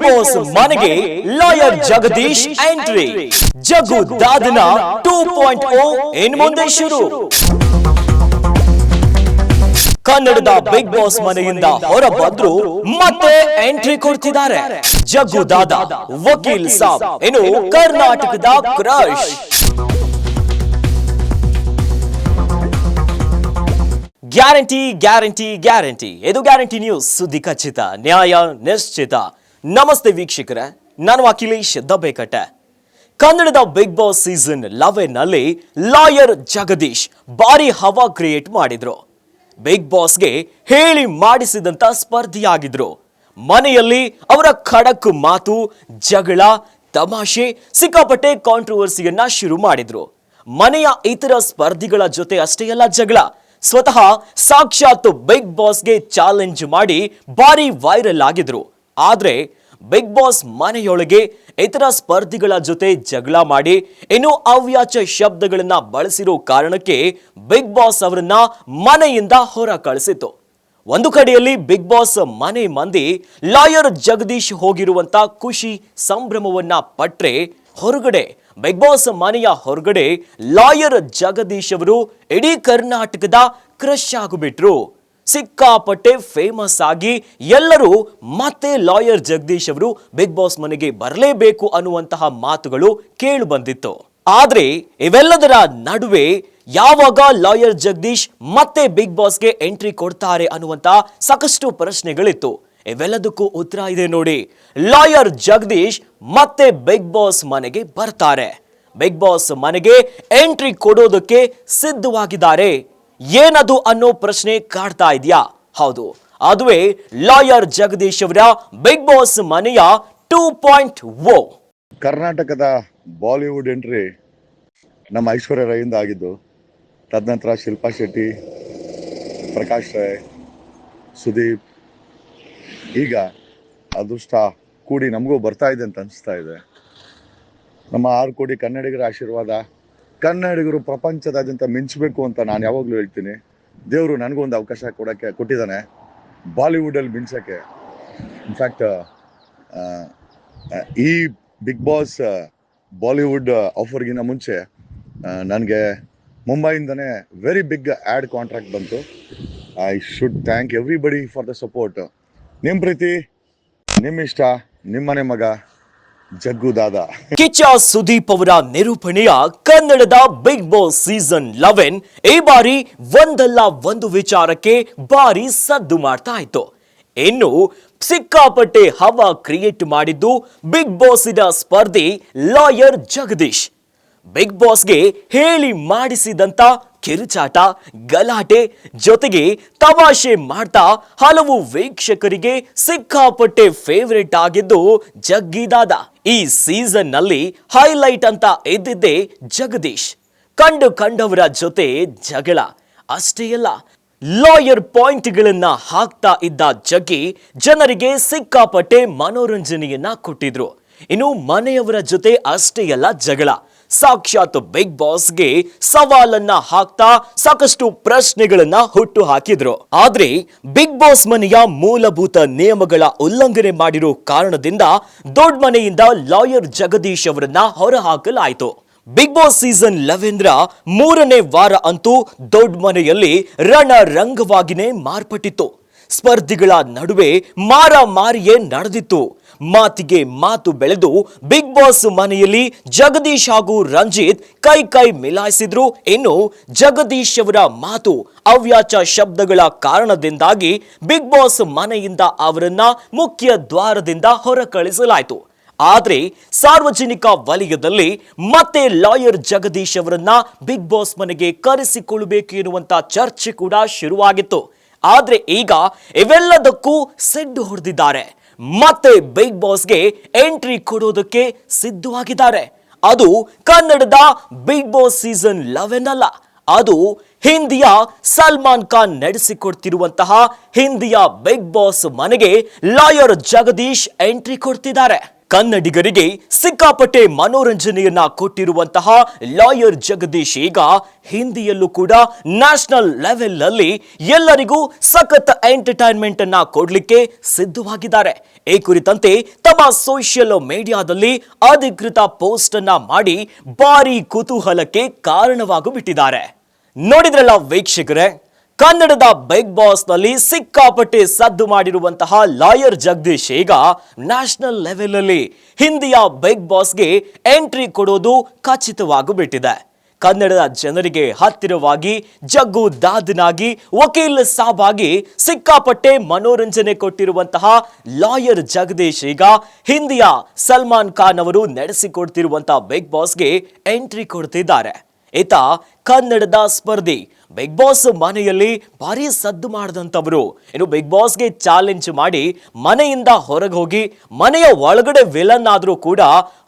Big boss ಮನೆಗೆ lawyer Jagadish entry ಜಗು ದಾದನ two point O ಇನ್ ಮುಂದೆ ಶುರು ಕನ್ನಡದ ಬಿಗ್ ಬಾಸ್ ಮನೆಯಿಂದ ಹೊರ ಬಂದ್ರು ಮತ್ತೆ ಎಂಟ್ರಿ ಕೊಡ್ತಿದ್ದಾರೆ. ಜಗ್ಗು ದಾದ ವಕೀಲ್ ಸಾಬ್ ಇನ್ನು ಕರ್ನಾಟಕದ ಕ್ರಶ್ ಗ್ಯಾರಂಟಿ ಗ್ಯಾರಂಟಿ ಗ್ಯಾರಂಟಿ ಇದು ಗ್ಯಾರಂಟಿ ನ್ಯೂಸ್ ಸುದ್ದಿ ಖಚಿತ ನ್ಯಾಯ ನಿಶ್ಚಿತ. ನಮಸ್ತೆ ವೀಕ್ಷಕರೇ, ನಾನು ಅಖಿಲೇಶ್ ದಬ್ಬೆಕಟ್ಟೆ ಕನ್ನಡದ ಬಿಗ್ ಬಾಸ್ ಸೀಸನ್ ಲೆವೆನ್ನಲ್ಲಿ ಲಾಯರ್ ಜಗದೀಶ್ ಭಾರಿ ಹವಾ ಕ್ರಿಯೇಟ್ ಮಾಡಿದ್ರು. ಬಿಗ್ ಬಾಸ್ಗೆ ಹೇಳಿ ಮಾಡಿಸಿದಂತ ಸ್ಪರ್ಧಿಯಾಗಿದ್ರು. ಮನೆಯಲ್ಲಿ ಅವರ ಖಡಕ್ ಮಾತು, ಜಗಳ, ತಮಾಷೆ ಸಿಕ್ಕಾಪಟ್ಟೆ ಕಾಂಟ್ರವರ್ಸಿಯನ್ನ ಶುರು ಮಾಡಿದ್ರು. ಮನೆಯ ಇತರ ಸ್ಪರ್ಧಿಗಳ ಜೊತೆ ಅಷ್ಟೇ ಅಲ್ಲ ಜಗಳ. ಸ್ವತಃ ಸಾಕ್ಷಾತ್ ಬಿಗ್ ಬಾಸ್ಗೆ ಚಾಲೆಂಜ್ ಮಾಡಿ ಭಾರಿ ವೈರಲ್ ಆಗಿದ್ರು. ಆದ್ರೆ ಬಿಗ್ ಬಾಸ್ ಮನೆಯೊಳಗೆ ಇತರ ಸ್ಪರ್ಧಿಗಳ ಜೊತೆ ಜಗಳ ಮಾಡಿ ಇನ್ನು ಅವ್ಯಾಚ ಶಬ್ದಗಳನ್ನ ಬಳಸಿರೋ ಕಾರಣಕ್ಕೆ ಬಿಗ್ ಬಾಸ್ ಅವರನ್ನ ಮನೆಯಿಂದ ಹೊರ ಕಳಿಸಿತು ಒಂದು ಕಡೆಯಲ್ಲಿ ಬಿಗ್ ಬಾಸ್ ಮನೆ ಮಂದಿ ಲಾಯರ್ ಜಗದೀಶ್ ಹೋಗಿರುವಂತ ಖುಷಿ ಸಂಭ್ರಮವನ್ನ ಪಟ್ರೆ ಹೊರಗಡೆ ಬಿಗ್ ಬಾಸ್ ಮನೆಯ ಹೊರಗಡೆ ಲಾಯರ್ ಜಗದೀಶ್ ಅವರು ಇಡೀ ಕರ್ನಾಟಕದ ಕ್ರಶ್ ಆಗಿಬಿಟ್ರು. ಸಿಕ್ಕಾಪಟ್ಟೆ ಫೇಮಸ್ ಆಗಿ ಎಲ್ಲರೂ ಮತ್ತೆ ಲಾಯರ್ ಜಗದೀಶ್ ಅವರು ಬಿಗ್ ಬಾಸ್ ಮನೆಗೆ ಬರಲೇಬೇಕು ಅನ್ನುವಂತಹ ಮಾತುಗಳು ಕೇಳು ಬಂದಿತ್ತು. ಆದ್ರೆ ಇವೆಲ್ಲದರ ನಡುವೆ ಯಾವಾಗ ಲಾಯರ್ ಜಗದೀಶ್ ಮತ್ತೆ ಬಿಗ್ ಬಾಸ್ಗೆ ಎಂಟ್ರಿ ಕೊಡ್ತಾರೆ ಅನ್ನುವಂತ ಸಾಕಷ್ಟು ಪ್ರಶ್ನೆಗಳಿತ್ತು. ಇವೆಲ್ಲದಕ್ಕೂ ಉತ್ತರ ಇದೆ ನೋಡಿ. ಲಾಯರ್ ಜಗದೀಶ್ ಮತ್ತೆ ಬಿಗ್ ಬಾಸ್ ಮನೆಗೆ ಬರ್ತಾರೆ. ಬಿಗ್ ಬಾಸ್ ಮನೆಗೆ ಎಂಟ್ರಿ ಕೊಡೋದಕ್ಕೆ ಸಿದ್ಧವಾಗಿದ್ದಾರೆ. ಏನದು ಅನ್ನೋ ಪ್ರಶ್ನೆ ಕಾಡ್ತಾ ಇದೆಯಾ? ಹೌದು. ಅದುವೇ ಲಾಯರ್ ಜಗದೀಶ್ ಅವರ ಬಿಗ್ ಬಾಸ್ ಮನೆಯ ಟೂ ಪಾಯಿಂಟ್ ಓ ಕರ್ನಾಟಕದ ಬಾಲಿವುಡ್ ಎಂಟ್ರಿ ನಮ್ಮ ಐಶ್ವರ್ಯ ರೈಯಿಂದ ಆಗಿದ್ದು, ತದನಂತರ ಶಿಲ್ಪಾ ಶೆಟ್ಟಿ, ಪ್ರಕಾಶ್ ರಾಯ್, ಸುದೀಪ್, ಈಗ ಅದೃಷ್ಟ ಕೂಡಿ ನಮಗೂ ಬರ್ತಾ ಇದೆ ಅಂತ ಅನಿಸ್ತಾ ಇದೆ. ನಮ್ಮ ಆರು ಕೋಟಿ ಕನ್ನಡಿಗರ ಆಶೀರ್ವಾದ ಕನ್ನಡಿಗರು ಪ್ರಪಂಚದಾದ್ಯಂತ ಮಿಂಚಬೇಕು ಅಂತ ನಾನು ಯಾವಾಗಲೂ ಹೇಳ್ತೀನಿ. ದೇವರು ನನಗೂ ಒಂದು ಅವಕಾಶ ಕೊಡೋಕ್ಕೆ ಕೊಟ್ಟಿದ್ದಾನೆ. ಬಾಲಿವುಡಲ್ಲಿ ಮಿಂಚೋಕ್ಕೆ. ಇನ್ಫ್ಯಾಕ್ಟ್ ಈ ಬಿಗ್ ಬಾಸ್ ಬಾಲಿವುಡ್ ಆಫರ್ಗಿನ ಮುಂಚೆ ನನಗೆ ಮುಂಬೈಯಿಂದನೇ ವೆರಿ ಬಿಗ್ ಆ್ಯಡ್ ಕಾಂಟ್ರಾಕ್ಟ್ ಬಂತು. I should thank everybody for the support ನಿಮ್ಮ ಪ್ರೀತಿ ನಿಮ್ಮ ಇಷ್ಟ, ನಿಮ್ಮನೆ ಮಗ. ಜಗ್ಗು ದಾದಾ. ಕಿಚ್ಚ ಸುದೀಪ್ ಅವರ ನಿರೂಪಣೆಯ ಕನ್ನಡದ ಬಿಗ್ ಬಾಸ್ ಸೀಸನ್ ಲೆವೆನ್ ಈ ಬಾರಿ ಒಂದಲ್ಲ ಒಂದು ವಿಚಾರಕ್ಕೆ ಬಾರಿ ಸದ್ದು ಮಾಡ್ತಾ ಇತ್ತು. ಇನ್ನು ಸಿಕ್ಕಾಪಟ್ಟೆ ಹವಾ ಕ್ರಿಯೇಟ್ ಮಾಡಿದ್ದು ಬಿಗ್ ಬಾಸಿನ ಸ್ಪರ್ಧಿ ಲಾಯರ್ ಜಗದೀಶ್. ಬಿಗ್ ಬಾಸ್ಗೆ ಹೇಳಿ ಮಾಡಿಸಿದಂತ ಕಿರುಚಾಟ, ಗಲಾಟೆ ಜೊತೆಗೆ ತಮಾಷೆ ಮಾಡ್ತಾ ಹಲವು ವೀಕ್ಷಕರಿಗೆ ಸಿಕ್ಕಾಪಟ್ಟೆ ಫೇವರೇಟ್ ಆಗಿದ್ದು ಜಗ್ಗಿದಾದ ಈ ಸೀಸನ್ನಲ್ಲಿ ಹೈಲೈಟ್ ಅಂತ ಇದ್ದಿದ್ದೇ ಜಗದೀಶ್. ಕಂಡು ಕಂಡವರ ಜೊತೆ ಜಗಳ. ಅಷ್ಟೇ ಅಲ್ಲ ಲಾಯರ್ ಪಾಯಿಂಟ್ಗಳನ್ನ ಹಾಕ್ತಾ ಇದ್ದ ಜಗ್ಗಿ ಜನರಿಗೆ ಸಿಕ್ಕಾಪಟ್ಟೆ ಮನೋರಂಜನೆಯನ್ನ ಕೊಟ್ಟಿದ್ರು. ಇನ್ನು ಮನೆಯವರ ಜೊತೆ ಅಷ್ಟೇ ಅಲ್ಲ ಜಗಳ. ಸಾಕ್ಷಾತ್ ಬಿಗ್ ಬಾಸ್ಗೆ ಸವಾಲನ್ನ ಹಾಕ್ತಾ ಸಾಕಷ್ಟು ಪ್ರಶ್ನೆಗಳನ್ನ ಹುಟ್ಟು ಹಾಕಿದ್ರು ಆದ್ರೆ ಬಿಗ್ ಬಾಸ್ ಮನೆಯ ಮೂಲಭೂತ ನಿಯಮಗಳ ಉಲ್ಲಂಘನೆ ಮಾಡಿರೋ ಕಾರಣದಿಂದ ದೊಡ್ಡ ಮನೆಯಿಂದ ಲಾಯರ್ ಜಗದೀಶ್ ಅವರನ್ನ ಹೊರಹಾಕಲಾಯಿತು. ಬಿಗ್ ಬಾಸ್ ಸೀಸನ್ ಲೆವೆನ್ರ ಮೂರನೇ ವಾರ ಅಂತೂ ದೊಡ್ಡ ಮನೆಯಲ್ಲಿ ರಣರಂಗವಾಗಿನೇ ಮಾರ್ಪಟ್ಟಿತ್ತು. ಸ್ಪರ್ಧಿಗಳ ನಡುವೆ ಮಾರಾಮಾರಿಯೇ ನಡೆದಿತ್ತು. ಮಾತಿಗೆ ಮಾತು ಬೆಳೆದು ಬಿಗ್ ಬಾಸ್ ಮನೆಯಲ್ಲಿ ಜಗದೀಶ್ ಹಾಗೂ ರಂಜಿತ್ ಕೈ ಕೈ ಮಿಲಾಯಿಸಿದ್ರು. ಇನ್ನು ಜಗದೀಶ್ ಅವರ ಮಾತು ಅವ್ಯಾಚ ಶಬ್ದಗಳ ಕಾರಣದಿಂದಾಗಿ ಬಿಗ್ ಬಾಸ್ ಮನೆಯಿಂದ ಅವರನ್ನ ಮುಖ್ಯ ದ್ವಾರದಿಂದ ಹೊರ ಕಳಿಸಲಾಯಿತು ಆದ್ರೆ ಸಾರ್ವಜನಿಕ ವಲಯದಲ್ಲಿ ಮತ್ತೆ ಲಾಯರ್ ಜಗದೀಶ್ ಅವರನ್ನ ಬಿಗ್ ಬಾಸ್ ಮನೆಗೆ ಕರೆಸಿಕೊಳ್ಳಬೇಕು ಎನ್ನುವಂತ ಚರ್ಚೆ ಕೂಡ ಶುರುವಾಗಿತ್ತು. ಆದ್ರೆ ಈಗ ಇವೆಲ್ಲದಕ್ಕೂ ಸೆಡ್ಡು ಹೊಡೆದಿದ್ದಾರೆ. ಮತ್ತೆ ಬಿಗ್ ಬಾಸ್ಗೆ ಎಂಟ್ರಿ ಕೊಡೋದಕ್ಕೆ ಸಿದ್ಧವಾಗಿದ್ದಾರೆ. ಅದು ಕನ್ನಡದ ಬಿಗ್ ಬಾಸ್ ಸೀಸನ್ ಲೆವೆನ್ ಅಲ್ಲ. ಅದು ಹಿಂದಿಯ ಸಲ್ಮಾನ್ ಖಾನ್ ನಡೆಸಿಕೊಡ್ತಿರುವಂತಹ ಹಿಂದಿಯ ಬಿಗ್ ಬಾಸ್ ಮನೆಗೆ ಲಾಯರ್ ಜಗದೀಶ್ ಎಂಟ್ರಿ ಕೊಡ್ತಿದ್ದಾರೆ. ಕನ್ನಡಿಗರಿಗೆ ಸಿಕ್ಕಾಪಟ್ಟೆ ಮನೋರಂಜನೆಯನ್ನ ಕೊಟ್ಟಿರುವಂತಹ ಲಾಯರ್ ಜಗದೀಶ್ ಈಗ ಹಿಂದಿಯಲ್ಲೂ ಕೂಡ ನ್ಯಾಷನಲ್ ಲೆವೆಲ್ ಅಲ್ಲಿ ಎಲ್ಲರಿಗೂ ಸಖತ್ ಎಂಟರ್ಟೈನ್ಮೆಂಟ್ ಅನ್ನ ಕೊಡ್ಲಿಕ್ಕೆ ಸಿದ್ಧವಾಗಿದ್ದಾರೆ. ಈ ಕುರಿತಂತೆ ತಮ್ಮ ಸೋಷಿಯಲ್ ಮೀಡಿಯಾದಲ್ಲಿ ಅಧಿಕೃತ ಪೋಸ್ಟ್ ಅನ್ನ ಮಾಡಿ ಭಾರಿ ಕುತೂಹಲಕ್ಕೆ ಕಾರಣವಾಗು ಬಿಟ್ಟಿದ್ದಾರೆ ನೋಡಿದ್ರಲ್ಲ ವೀಕ್ಷಕರೇ? ಕನ್ನಡದ ಬಿಗ್ ಬಾಸ್ನಲ್ಲಿ ಸಿಕ್ಕಾಪಟ್ಟೆ ಸದ್ದು ಮಾಡಿರುವಂತಹ ಲಾಯರ್ ಜಗದೀಶ್ ಈಗ ನ್ಯಾಷನಲ್ ಲೆವೆಲ್ ಅಲ್ಲಿ ಹಿಂದಿಯ ಬಿಗ್ ಬಾಸ್ಗೆ ಎಂಟ್ರಿ ಕೊಡೋದು ಖಚಿತವಾಗಿಬಿಟ್ಟಿದೆ. ಕನ್ನಡದ ಜನರಿಗೆ ಹತ್ತಿರವಾಗಿ ಜಗ್ಗು ದಾದನಾಗಿ, ವಕೀಲ್ ಸಾಬಾಗಿ ಸಿಕ್ಕಾಪಟ್ಟೆ ಮನೋರಂಜನೆ ಕೊಟ್ಟಿರುವಂತಹ ಲಾಯರ್ ಜಗದೀಶ್ ಈಗ ಹಿಂದಿಯ ಸಲ್ಮಾನ್ ಖಾನ್ ಅವರು ನಡೆಸಿಕೊಡ್ತಿರುವಂತಹ ಬಿಗ್ ಬಾಸ್ಗೆ ಎಂಟ್ರಿ ಕೊಡ್ತಿದ್ದಾರೆ. ಈತ ಕನ್ನಡದ ಸ್ಪರ್ಧಿ. ಬಿಗ್ ಬಾಸ್ ಮನೆಯಲ್ಲಿ ಭಾರಿ ಸದ್ದು ಮಾಡಿದಂಥವರು. ಇನ್ನು ಬಿಗ್ ಬಾಸ್ಗೆ ಚಾಲೆಂಜ್ ಮಾಡಿ ಮನೆಯಿಂದ ಹೊರಗೆ ಹೋಗಿ ಮನೆಯ ಒಳಗಡೆ ವಿಲನ್ ಆದರೂ ಕೂಡ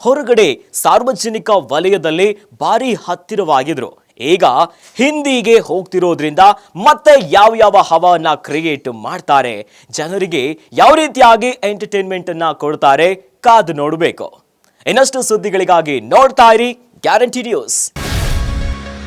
ಹೊರಗಡೆ ಸಾರ್ವಜನಿಕ ವಲಯದಲ್ಲಿ ಭಾರಿ ಹತ್ತಿರವಾಗಿದ್ರು. ಈಗ ಹಿಂದಿಗೆ ಹೋಗ್ತಿರೋದ್ರಿಂದ ಮತ್ತೆ ಯಾವ ಯಾವ ಹವಾನ ಕ್ರಿಯೇಟ್ ಮಾಡ್ತಾರೆ. ಜನರಿಗೆ ಯಾವ ರೀತಿಯಾಗಿ ಎಂಟರ್ಟೈನ್ಮೆಂಟ್ ಅನ್ನ ಕೊಡ್ತಾರೆ ಕಾದು ನೋಡಬೇಕು. ಇನ್ನಷ್ಟು ಸುದ್ದಿಗಳಿಗಾಗಿ ನೋಡ್ತಾ ಇರಿ ಗ್ಯಾರಂಟಿ ನ್ಯೂಸ್